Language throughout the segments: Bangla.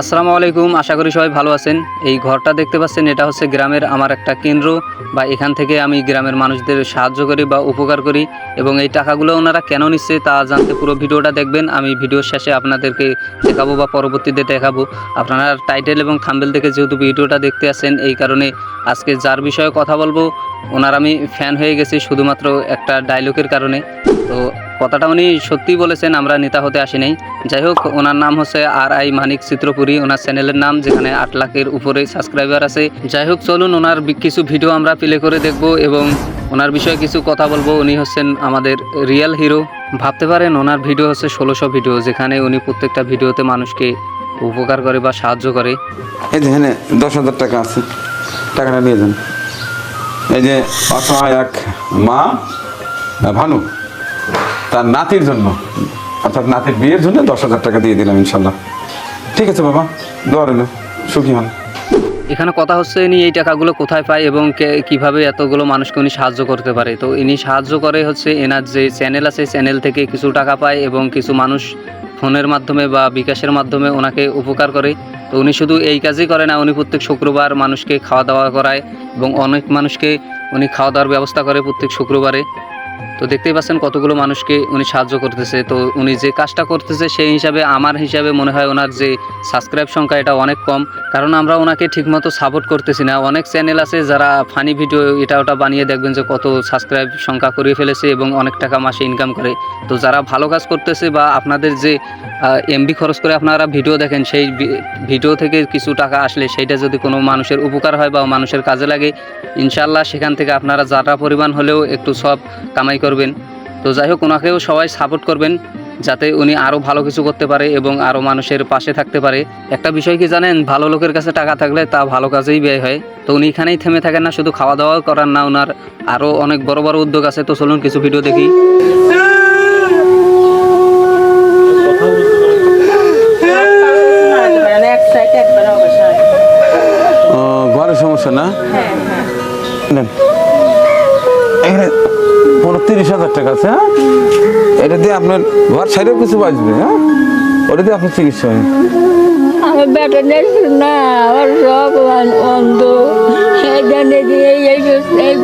আসসালামু আলাইকুম, আশা করি সবাই ভালো আছেন। এই ঘরটা দেখতে পাচ্ছেন, এটা হচ্ছে গ্রামের আমার একটা কেন্দ্র বা এখান থেকে আমি গ্রামের মানুষদের সাহায্য করি বা উপকার করি এবং এই টাকাগুলো ওনারা কেন নিচ্ছে তা জানতে পুরো ভিডিওটা দেখবেন। আমি ভিডিওর শেষে আপনাদেরকে দেখাবো বা পরবর্তীতে দেখাবো। আপনারা টাইটেল এবং থাম্বেল থেকে যেহেতু ভিডিওটা দেখতে আসেন এই কারণে আজকে যার বিষয়ে কথা বলব, ওনার আমি ফ্যান হয়ে গেছি শুধুমাত্র একটা ডায়লগের কারণে। তো কথাটা উনি সত্যি বলেছেন, আমরা নেতা হতে আসি নাই। যাই হোক, ওনার নাম হচ্ছে আর আই মানিক চিত্রপুরী, ওনার চ্যানেলের নাম যেখানে আট লাখের উপরে সাবস্ক্রাইবার আছে। যাই হোক, চলুন ওনার কিছু ভিডিও আমরা প্লে করে দেখব এবং ওনার বিষয়ে কিছু কথা বলব। উনি হচ্ছেন আমাদের রিয়েল হিরো। ভাবতে পারেন, ওনার ভিডিও হচ্ছে ষোলোশো ভিডিও, যেখানে উনি প্রত্যেকটা ভিডিওতে মানুষকে উপকার করে বা সাহায্য করে। এই যে এখানে দশ হাজার টাকা আছে। টাকাটা নিয়ে যান। এই যে অসহায় এক মা, ভানু। তার নাতির জন্য, অর্থাৎ নাতির বিয়ের জন্য দশ হাজার টাকা দিয়ে দিলাম ইনশাল্লাহ। ঠিক আছে বাবা, দোয়া রইল, সুখী হন। এখানে কথা হচ্ছে ইনি এই টাকাগুলো কোথায় পায় এবং কীভাবে এতগুলো মানুষকে উনি সাহায্য করতে পারে। তো ইনি সাহায্য করে হচ্ছে এনার যে চ্যানেল আছে চ্যানেল থেকে কিছু টাকা পায় এবং কিছু মানুষ ফোনের মাধ্যমে বা বিকাশের মাধ্যমে ওনাকে উপকার করে। তো উনি শুধু এই কাজই করে না, উনি প্রত্যেক শুক্রবার মানুষকে খাওয়া দাওয়া করায় এবং অনেক মানুষকে উনি খাওয়া দাওয়ার ব্যবস্থা করে প্রত্যেক শুক্রবারে। তো দেখতেই পাচ্ছেন কতগুলো মানুষকে উনি সাহায্য করতেছে। তো উনি যে কাজটা করতেছে সেই হিসাবে আমার হিসাবে মনে হয় ওনার যে সাবস্ক্রাইব সংখ্যা এটা অনেক কম। কারণ আমরা ওনাকে ঠিকমতো সাপোর্ট করতেছি না। অনেক চ্যানেল আছে যারা ফানি ভিডিও এটা ওটা বানিয়ে দেখবেন যে কত সাবস্ক্রাইব সংখ্যা করিয়ে ফেলেছে এবং অনেক টাকা মাসে ইনকাম করে। তো যারা ভালো কাজ করতেছে বা আপনাদের যে এমবি খরচ করে আপনারা ভিডিও দেখেন, সেই ভিডিও থেকে কিছু টাকা আসলে সেইটা যদি কোনো মানুষের উপকার হয় বা মানুষের কাজে লাগে ইনশাল্লাহ সেখান থেকে আপনারা যারা পরিমাণ হলেও একটু সব কামাই করবেন। তো যাই হোক ওনাকেও সবাই সাপোর্ট করবেন যাতে উনি আরও ভালো কিছু করতে পারে এবং আরও মানুষের পাশে থাকতে পারে। একটা বিষয় কি জানেন ভালো লোকের কাছে টাকা থাকলে তা ভালো কাজেই ব্যয় হয়। তো উনি এখানেই থেমে থাকেন না শুধু খাওয়া দাওয়া করার না ওনার আরও অনেক বড় বড় উদ্যোগ আছে তো চলুন কিছু ভিডিও দেখি। ঘরের সমস্যা না? পনেরো তিরিশ হাজার টাকা আছে হ্যাঁ? এটা দিয়ে আপনার ঘর সাইডেও কিছু বাঁচবে হ্যাঁ? ওটা দিয়ে আপনার চিকিৎসা হয় আমার বেটা দেখছি না আমার সব অন্ধ। এই এই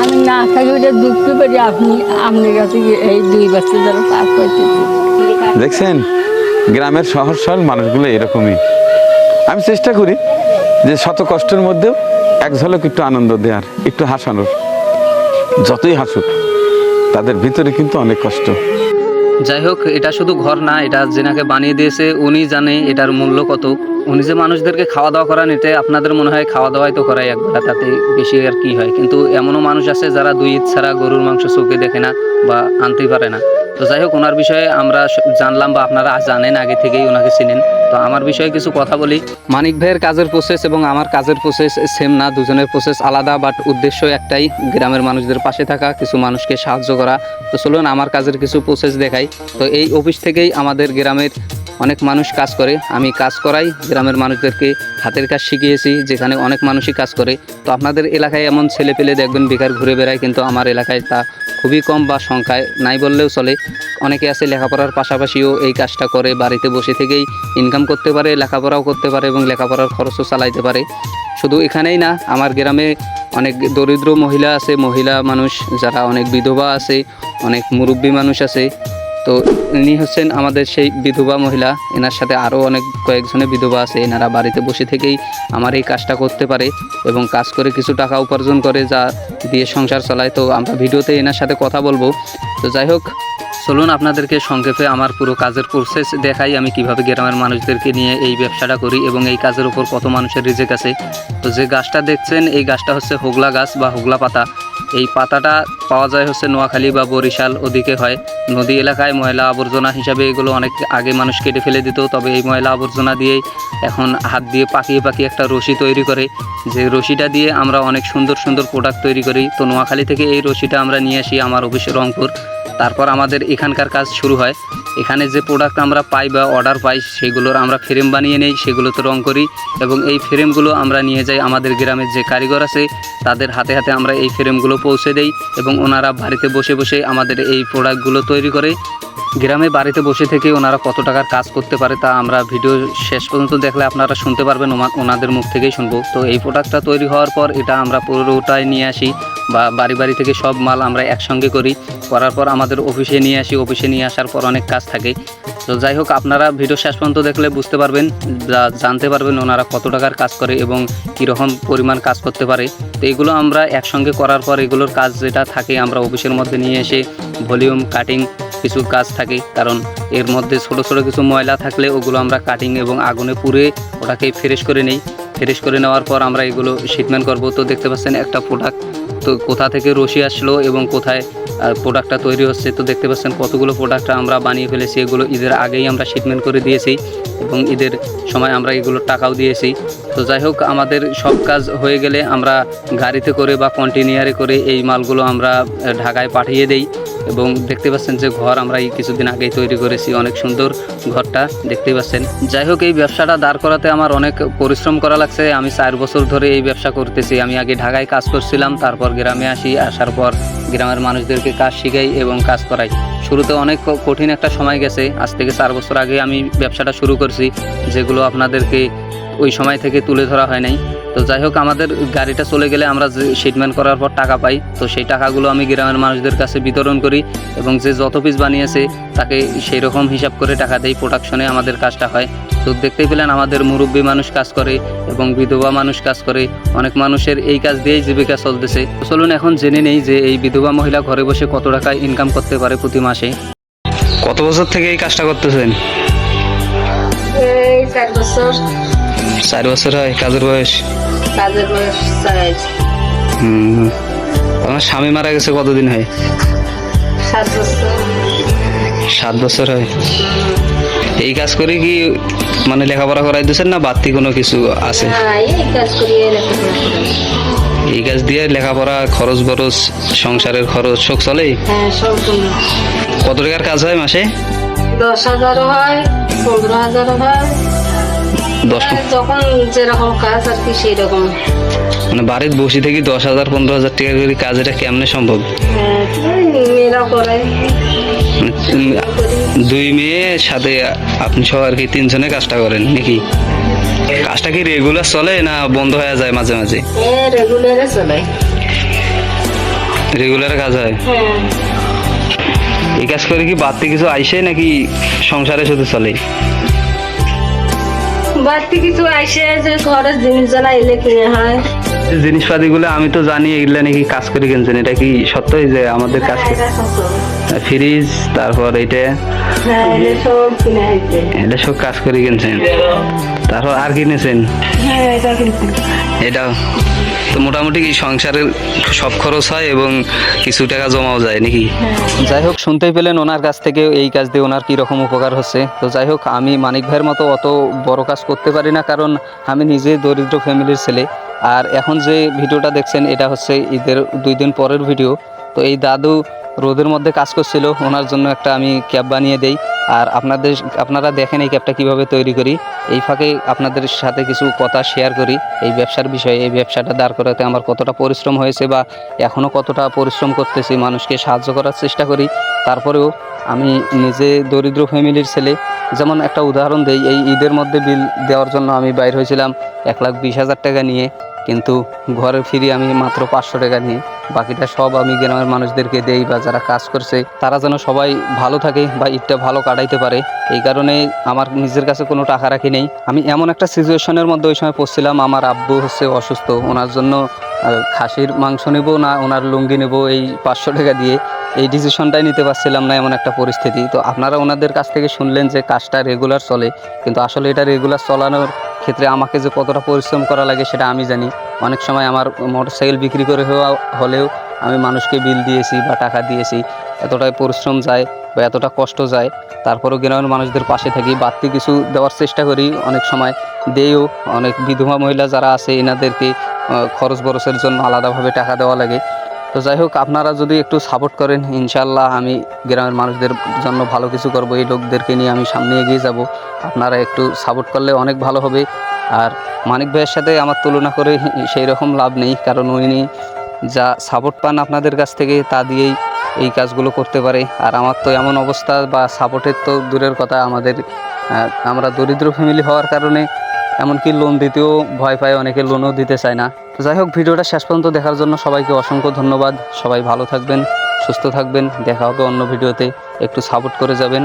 আমি না থাকি ওটা দুঃখ পারি আপনি আপনার কাছে গিয়ে এই দুই বছর ধরে পাস করতেছি দেখছেন? গ্রামের সহজ সরল মানুষগুলো এরকমই। আমি চেষ্টা করি যে শত কষ্টের মধ্যেও এক ঝলক একটু আনন্দ দেওয়ার একটু হাসানোর। যতই হাসুক, তাদের ভিতরে কিন্তু অনেক কষ্ট। যাই হোক, এটা শুধু ঘর না, এটা যেনাকে বানিয়ে দিয়েছে। উনি জানে এটার মূল্য কত। উনি যে মানুষদেরকে খাওয়া দাওয়া করান, এতে আপনাদের মনে হয় খাওয়া দাওয়াই তো করাই একবার তাতে বেশি আর কি হয়। কিন্তু এমনও মানুষ আছে যারা দুই ছাড়া গরুর মাংস চোখে দেখে না বা আনতেই পারে না। তো যাই হোক, ওনার বিষয়ে আমরা জানলাম বা আপনারা জানেন, আগে থেকেই ওনাকে চিনেন। তো আমার বিষয়ে কিছু কথা বলি। মানিক ভাইয়ের কাজের প্রসেস এবং আমার কাজের প্রসেস সেম না, দুজনের প্রসেস আলাদা বাট উদ্দেশ্য একটাই, গ্রামের মানুষদের পাশে থাকা, কিছু মানুষকে সাহায্য করা। তো চলুন, আমার কাজের কিছু প্রসেস দেখাই। তো এই অফিস থেকেই আমাদের গ্রামের অনেক মানুষ কাজ করে। আমি কাজ করাই, গ্রামের মানুষদেরকে হাতের কাজ শিখিয়েছি, যেখানে অনেক মানুষই কাজ করে। তো আপনাদের এলাকায় এমন ছেলে পেলে দেখবেন, বেকার ঘুরে বেড়ায়, কিন্তু আমার এলাকায় তা খুবই কম বা সংখ্যায় নাই বললেও চলে। অনেকে আছে লেখাপড়ার পাশাপাশিও এই কাজটা করে, বাড়িতে বসে থেকেই ইনকাম করতে পারে, লেখাপড়াও করতে পারে এবং লেখাপড়ার খরচও চালাইতে পারে। শুধু এখানেই না, আমার গ্রামে অনেক দরিদ্র মহিলা আছে, মহিলা মানুষ, যারা অনেক বিধবা আছে, অনেক মুরব্বী মানুষ আছে। তো ইনি হচ্ছেন আমাদের সেই বিধবা মহিলা, এনার সাথে আরও অনেক কয়েকজনের বিধবা আছে, এনারা বাড়িতে বসে থেকেই আমার এই কাজটা করতে পারে এবং কাজ করে কিছু টাকা উপার্জন করে যা দিয়ে সংসার চালায়। তো আমরা ভিডিওতে এনার সাথে কথা বলব। তো যাই হোক চলুন আপনাদেরকে সংক্ষেপে আমার পুরো কাজের প্রসেস দেখাই। আমি কীভাবে গ্রামের মানুষদেরকে নিয়ে এই ব্যবসাটা করি এবং এই কাজের উপর কত মানুষের রিজেক আছে। তো যে গাছটা দেখছেন, এই গাছটা হচ্ছে হোগলা গাছ বা হোগলা পাতা। এই পাতাটা পাওয়া যায় হচ্ছে নোয়াখালী বা বরিশাল ওদিকে হয়। নদী এলাকায় ময়লা আবর্জনা হিসাবে এগুলো অনেক আগে মানুষ কেটে ফেলে দিত। তবে এই ময়লা আবর্জনা দিয়েই এখন হাত দিয়ে পাকিয়ে পাকিয়ে একটা রশি তৈরি করে। যে রশিটা দিয়ে আমরা অনেক সুন্দর সুন্দর প্রোডাক্ট তৈরি করি। তো নোয়াখালী থেকে এই রশিটা আমরা নিয়ে আসি আমার অফিস রংপুর। তারপর আমাদের এখানকার কাজ শুরু হয়। এখানে যে প্রোডাক্ট আমরা পাই বা অর্ডার পাই, সেগুলোর আমরা ফ্রেম বানিয়ে নেই, সেগুলোতে রং করি এবং এই ফ্রেমগুলো আমরা নিয়ে যাই আমাদের গ্রামের যে কারিগর আছে, তাদের হাতে হাতে আমরা এই ফ্রেমগুলো পৌঁছে দেই এবং ওনারা বাড়িতে বসে বসে আমাদের এই প্রোডাক্টগুলো তৈরি করে গ্রামে বাড়িতে বসে থেকে ওনারা কত টাকার কাজ করতে পারে তা আমরা ভিডিও শেষ পর্যন্ত দেখলে আপনারা শুনতে পারবেন ওনাদের মুখ থেকেই শুনব। তো এই প্রোডাক্টটা তৈরি হওয়ার পর এটা আমরা পুরোটাই নিয়ে আসি, বা বাড়ি বাড়ি থেকে সব মাল আমরা একসঙ্গে করি। করার পর আমাদের অফিসে নিয়ে আসি, অফিসে নিয়ে আসার পর অনেক কাজ থাকে। তো যাই হোক, আপনারা ভিডিও শেষ পর্যন্ত দেখলে বুঝতে পারবেন জানতে পারবেন ওনারা কত টাকার কাজ করে এবং কীরকম পরিমাণ কাজ করতে পারে। তো এগুলো আমরা একসঙ্গে করার পর এগুলোর কাজ যেটা থাকে, আমরা অফিসের মধ্যে নিয়ে এসে ভলিউম কাটিং কিছু কাজ থাকে। কারণ এর মধ্যে ছোট ছোট কিছু ময়লা থাকলে ওগুলো আমরা কাটিং এবং আগুনে পুড়ে ওটাকে ফ্রেশ করে নেই। ফ্রেশ করে নেওয়ার পর আমরা এগুলো শিটমেন্ট করব। তো দেখতে পাচ্ছেন একটা প্রোডাক্ট তো কোথা থেকে রশি আসলো এবং কোথায় প্রোডাক্টটা তৈরি হচ্ছে? তো দেখতে পাচ্ছেন কতগুলো প্রোডাক্ট আমরা বানিয়ে ফেলেছি। এগুলো ঈদের আগেই আমরা শিটমেন্ট করে দিয়েছি এবং ঈদের সময় আমরা এগুলোর টাকাও দিয়েছি। তো যাই হোক, আমাদের সব কাজ হয়ে গেলে আমরা গাড়িতে করে বা কন্টেনিয়ারে করে এই মালগুলো আমরা ঢাকায় পাঠিয়ে দেই। এবং দেখতে পাচ্ছেন যে ঘর আমরা এই কিছুদিন আগেই তৈরি করেছি, অনেক সুন্দর ঘরটা দেখতেই পাচ্ছেন। যাই হোক, এই ব্যবসাটা দাঁড় করাতে আমার অনেক পরিশ্রম করা লাগছে। আমি চার বছর ধরে এই ব্যবসা করতেছি। আমি আগে ঢাকায় কাজ করছিলাম, তারপর গ্রামে আসি, আসার পর গ্রামের মানুষদেরকে কাজ শিখাই এবং কাজ করাই। শুরুতে অনেক কঠিন একটা সময় গেছে। আজ থেকে চার বছর আগে আমি ব্যবসাটা শুরু করছি, যেগুলো আপনাদেরকে ওই সময় থেকে তুলে ধরা হয় নাই। তো যাই হোক আমাদের গাড়িটা চলে গেলে আমরা যে শিটমেন্ট করার পর টাকা পাই। তো সেই টাকাগুলো আমি গ্রামের মানুষদের কাছে বিতরণ করি এবং যে যত পিস বানিয়েছে তাকে সেই রকম হিসাব করে টাকা দেই প্রোডাকশনে আমাদের কাজটা হয়। তো দেখতেই পেলেন আমাদের মুরব্বী মানুষ কাজ করে এবং বিধবা মানুষ কাজ করে। অনেক মানুষের এই কাজ দিয়েই জীবিকা চলতেছে। চলুন এখন জেনে নেই যে এই বিধবা মহিলা ঘরে বসে কত টাকা ইনকাম করতে পারে প্রতি মাসে। কত বছর থেকে এই কাজটা করতেছেন? এই চার বছর। চার বছর হয় কাজের বয়স? কাজের বয়স হুম। আমার স্বামী মারা গেছে কতদিন হয়? সাত বছর। সাত বছর হয়। এই কাজ করে কি মানে লেখাপড়া করাই দিচ্ছেন না বাড়তি কোনো কিছু আছে? হ্যাঁ এই কাজ দিয়ে লেখাপড়া খরচ বরচ সংসারের খরচ সব চলে? হ্যাঁ কত টাকার কাজ হয় মাসে? দশ হাজারও হয় পনেরো হাজারও হয়। যখন যেরকম কাজ আর কি সেই রকম মানে বাড়িতে বসে থেকে দশ হাজার পনেরো হাজার টাকা করে কাজ এটা কেমনে সম্ভব? হ্যাঁ করে। দুই মেয়ের সাথে আপনি সব আর কি তিনজনে কাজটা করেন নাকি? কাজটা কি রেগুলার চলে না বন্ধ হয়ে যায় মাঝে মাঝে? রেগুলারে চলে। রেগুলার কাজ হয়? হ্যাঁ। এই কাজ করে কি বাড়তি কিছু আইসে নাকি সংসারে শুধু চলে? বাড়তি কিছু আইসে যে ঘরের জিনিস জানা এলে কিনে হয়। জিনিসপাতি গুলো আমি তো জানি এগুলা নাকি কাজ করে কিনছেন এটা কি সত্যই যে আমাদের কাজ হ্যাঁ। ফ্রিজ তারপর এটা হ্যাঁ এটা সব কাজ করে কিনছেন? তারপর আর কিনেছেন হ্যাঁ এটা তো মোটামুটি কি সংসারের সব খরচ হয় এবং কিছু টাকা জমাও যায় নাকি? যাই হোক শুনতেই পেলেন ওনার কাছ থেকে এই কাজ দিয়ে ওনার কীরকম উপকার হচ্ছে। তো যাই হোক আমি মানিক ভাইয়ের মতো অত বড় কাজ করতে পারি না কারণ আমি নিজে দরিদ্র ফ্যামিলির ছেলে। আর এখন যে ভিডিওটা দেখছেন এটা হচ্ছে ঈদের দুই দিন পরের ভিডিও। তো এই দাদু রোদের মধ্যে কাজ করছিল ওনার জন্য একটা আমি ক্যাব বানিয়ে দেই। আর আপনাদের, আপনারা দেখেন এই ক্যাবটা কীভাবে তৈরি করি। এই ফাঁকে আপনাদের সাথে কিছু কথা শেয়ার করি। এই ব্যবসার বিষয়ে, এই ব্যবসাটা দাঁড় করাতে আমার কতটা পরিশ্রম হয়েছে বা এখনও কতটা পরিশ্রম করতেছি, মানুষকে সাহায্য করার চেষ্টা করি। তারপরেও আমি নিজে দরিদ্র ফ্যামিলির ছেলে। যেমন একটা উদাহরণ দেই, এই ঈদের মধ্যে বিল দেওয়ার জন্য আমি বাইর হয়েছিলাম এক লাখ বিশ হাজার টাকা নিয়ে। কিন্তু ঘরে ফিরে আমি মাত্র পাঁচশো টাকা নিয়ে বাকিটা সব আমি গ্রামের মানুষদেরকে দেই বা যারা কাজ করছে, তারা যেন সবাই ভালো থাকে বা ঈদটা ভালো কাটাইতে পারে। এই কারণে আমার নিজের কাছে কোনো টাকা রাখি নেই। আমি এমন একটা সিচুয়েশনের মধ্যে ওই সময় পড়ছিলাম, আমার আব্বু হচ্ছে অসুস্থ, ওনার জন্য খাসির মাংস নেব না, ওনার লুঙ্গি নেব, এই পাঁচশো টাকা দিয়ে। এই ডিসিশনটাই নিতে পারছিলাম না এমন একটা পরিস্থিতি। তো আপনারা ওনাদের কাছ থেকে শুনলেন যে কাজটা রেগুলার চলে, কিন্তু আসলে এটা রেগুলার চলানোর ক্ষেত্রে আমাকে যে কতটা পরিশ্রম করা লাগে সেটা আমি জানি। অনেক সময় আমার মোটরসাইকেল বিক্রি করে হলেও আমি মানুষকে বিল দিয়েছি বা টাকা দিয়েছি। এতটাই পরিশ্রম যায় বা এতটা কষ্ট যায়, তারপরেও গ্রামের মানুষদের পাশে থাকি, বাড়তি কিছু দেওয়ার চেষ্টা করি। অনেক সময় দেও অনেক বিধবা মহিলা যারা আছে, এনাদেরকে খরচ বরচের জন্য আলাদাভাবে টাকা দেওয়া লাগে। তো যাই হোক, আপনারা যদি একটু সাপোর্ট করেন ইনশাল্লাহ আমি গ্রামের মানুষদের জন্য ভালো কিছু করব, এই লোকদেরকে নিয়ে আমি সামনে এগিয়ে যাব। আপনারা একটু সাপোর্ট করলে অনেক ভালো হবে। আর মানিক ভাইয়ের সাথে আমার তুলনা করে সেই রকম লাভ নেই, কারণ উনি যা সাপোর্ট পান আপনাদের কাছ থেকে, তা দিয়েই এই কাজগুলো করতে পারে। আর আমার তো এমন অবস্থা বা সাপোর্টের তো দূরের কথা, আমাদের আমরা দরিদ্র ফ্যামিলি হওয়ার কারণে এমনকি লোন দিতেও ভয় পায়, অনেকে লোনও দিতে চায় না। তো যাই হোক, ভিডিওটা শেষ পর্যন্ত দেখার জন্য সবাইকে অসংখ্য ধন্যবাদ। সবাই ভালো থাকবেন, সুস্থ থাকবেন, দেখা হবে অন্য ভিডিওতে। একটু সাপোর্ট করে যাবেন।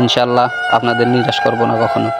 ইনশাল্লাহ আপনাদের নিরাশ করব না কখনো।